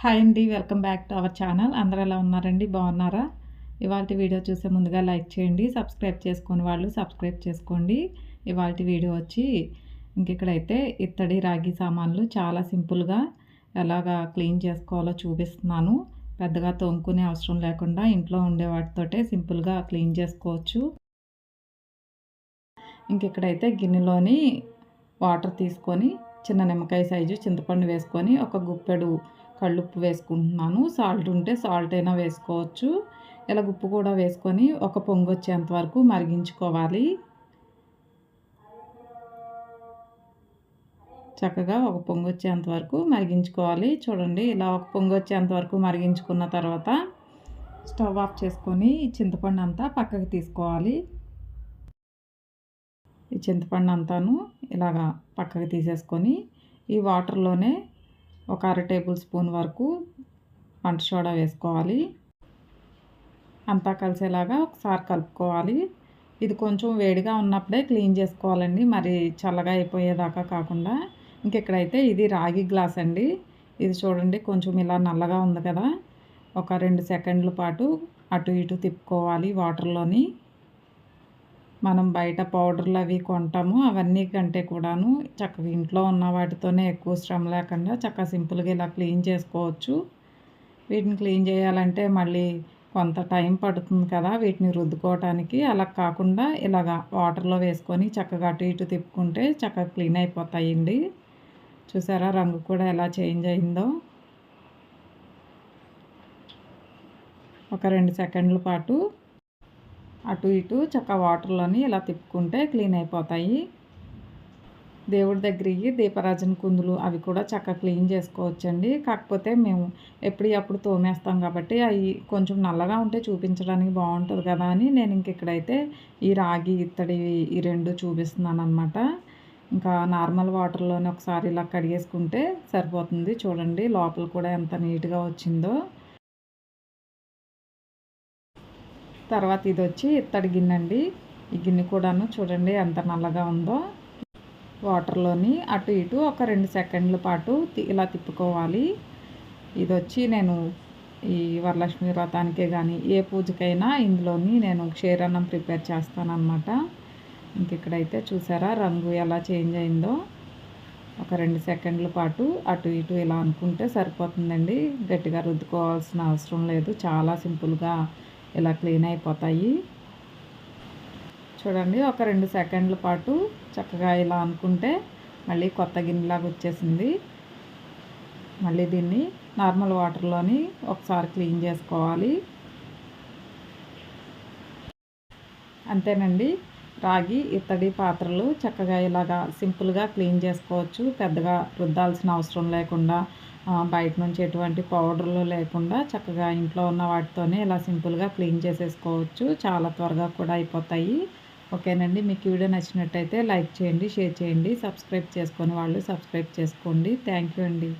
Hi అండి welcome back to our channel. అందరూ ఎలా ఉన్నారండి? బాగున్నారా? ఇవాళ వీడియో చూసే ముందుగా లైక్ చేయండి సబ్స్క్రైబ్ చేసుకుని వాళ్ళు సబ్స్క్రైబ్ చేసుకోండి. ఇవాళ వీడియో వచ్చి ఇంకెక్కడైతే ఇత్తడి రాగి సామాన్లు చాలా సింపుల్గా ఎలాగా క్లీన్ చేసుకోవాలో చూపిస్తున్నాను. పెద్దగా తోముకునే అవసరం లేకుండా ఇంట్లో ఉండే వాటితోటే సింపుల్గా క్లీన్ చేసుకోవచ్చు. ఇంకెక్కడైతే గిన్నెలోని వాటర్ తీసుకొని చిన్న నిమ్మకాయ సైజు చింతపండు వేసుకొని ఒక గుప్పెడు కళ్ళుప్పు వేసుకుంటున్నాను. సాల్ట్ ఉంటే సాల్ట్ అయినా వేసుకోవచ్చు. ఇలా ఉప్పు కూడా వేసుకొని ఒక పొంగు వచ్చేంత వరకు మరిగించుకోవాలి. చక్కగా ఒక పొంగు వచ్చేంత వరకు మరిగించుకోవాలి. చూడండి ఇలా ఒక పొంగు వచ్చేంత వరకు మరిగించుకున్న తర్వాత స్టవ్ ఆఫ్ చేసుకొని చింతపండు అంతా పక్కకి తీసుకోవాలి. ఈ చింతపండు అంతాను ఇలాగా పక్కకి తీసేసుకొని ఈ వాటర్లోనే ఒక అర టేబుల్ స్పూన్ వరకు వంట సోడా వేసుకోవాలి. అంతా కలిసేలాగా ఒకసారి కలుపుకోవాలి. ఇది కొంచెం వేడిగా ఉన్నప్పుడే క్లీన్ చేసుకోవాలండి. మరి చల్లగా అయిపోయేదాకా కాకుండా. ఇంకెక్కడైతే ఇది రాగి గ్లాస్ అండి. ఇది చూడండి కొంచెం ఇలా నల్లగా ఉంది కదా. ఒక రెండు సెకండ్ల పాటు అటు ఇటు తిప్పుకోవాలి వాటర్లోని. మనం బయట పౌడర్లు అవి కొంటాము. అవన్నీ కంటే కూడాను చక్కగా ఇంట్లో ఉన్న వాటితోనే ఎక్కువ శ్రమ లేకుండా చక్కగా సింపుల్గా ఇలా క్లీన్ చేసుకోవచ్చు. వీటిని క్లీన్ చేయాలంటే మళ్ళీ కొంత టైం పడుతుంది కదా వీటిని రుద్దుకోవటానికి. అలా కాకుండా ఇలాగా వాటర్లో వేసుకొని చక్కగా అటు ఇటు తిప్పుకుంటే చక్కగా క్లీన్ అయిపోతాయండి. చూసారా రంగు కూడా ఎలా చేంజ్ అయిందో. ఒక రెండు సెకండ్ల పాటు అటు ఇటు చక్క వాటర్లోని ఇలా తిప్పుకుంటే క్లీన్ అయిపోతాయి. దేవుడి దగ్గరికి దీపరాజన కుందులు అవి కూడా చక్కగా క్లీన్ చేసుకోవచ్చండి. కాకపోతే మేము ఎప్పటికప్పుడు తోమేస్తాం కాబట్టి అవి కొంచెం నల్లగా ఉంటే చూపించడానికి బాగుంటుంది కదా అని నేను ఇంక ఇక్కడైతే ఈ రాగి ఇత్తడి ఈ రెండు చూపిస్తున్నాను అనమాట ఇంకా నార్మల్ వాటర్లోనే ఒకసారి ఇలా కడిగేసుకుంటే సరిపోతుంది. చూడండి లోపల కూడా ఎంత నీట్గా వచ్చిందో. తర్వాత ఇది వచ్చి ఇత్తడి గిన్నె అండి ఈ గిన్నె కూడాను చూడండి ఎంత నల్లగా ఉందో. వాటర్లోని అటు ఇటు ఒక రెండు సెకండ్ల పాటు ఇలా తిప్పుకోవాలి. ఇది వచ్చి నేను ఈ వరలక్ష్మి వ్రతానికే కానీ ఏ పూజకైనా ఇందులోని నేను క్షీరన్నం ప్రిపేర్ చేస్తానన్నమాట. ఇంక ఇక్కడైతే చూసారా రంగు ఎలా చేంజ్ అయిందో. ఒక రెండు సెకండ్ల పాటు అటు ఇటు ఇలా అనుకుంటే సరిపోతుందండి. గట్టిగా రుద్దుకోవాల్సిన అవసరం లేదు. చాలా సింపుల్గా ఇలా క్లీన్ అయిపోతాయి. చూడండి ఒక రెండు సెకండ్ల పాటు చక్కగా ఇలా అనుకుంటే మళ్ళీ కొత్త గిన్నెలాగా వచ్చేసింది. మళ్ళీ దీన్ని నార్మల్ వాటర్లోని ఒకసారి క్లీన్ చేసుకోవాలి. అంతేనండి. రాగి ఇత్తడి పాత్రలు చక్కగా ఇలాగా సింపుల్గా క్లీన్ చేసుకోవచ్చు. పెద్దగా రుద్దాల్సిన అవసరం లేకుండా బయట నుంచి ఎటువంటి పౌడర్లు లేకుండా చక్కగా ఇంట్లో ఉన్న వాటితోనే ఇలా సింపుల్గా క్లీన్ చేసేసుకోవచ్చు. చాలా త్వరగా కూడా అయిపోతాయి. ఓకేనండి. మీకు వీడియో నచ్చినట్టయితే లైక్ చేయండి షేర్ చేయండి సబ్స్క్రైబ్ చేసుకొని వాళ్ళు సబ్స్క్రైబ్ చేసుకోండి. థ్యాంక్ యూ అండి.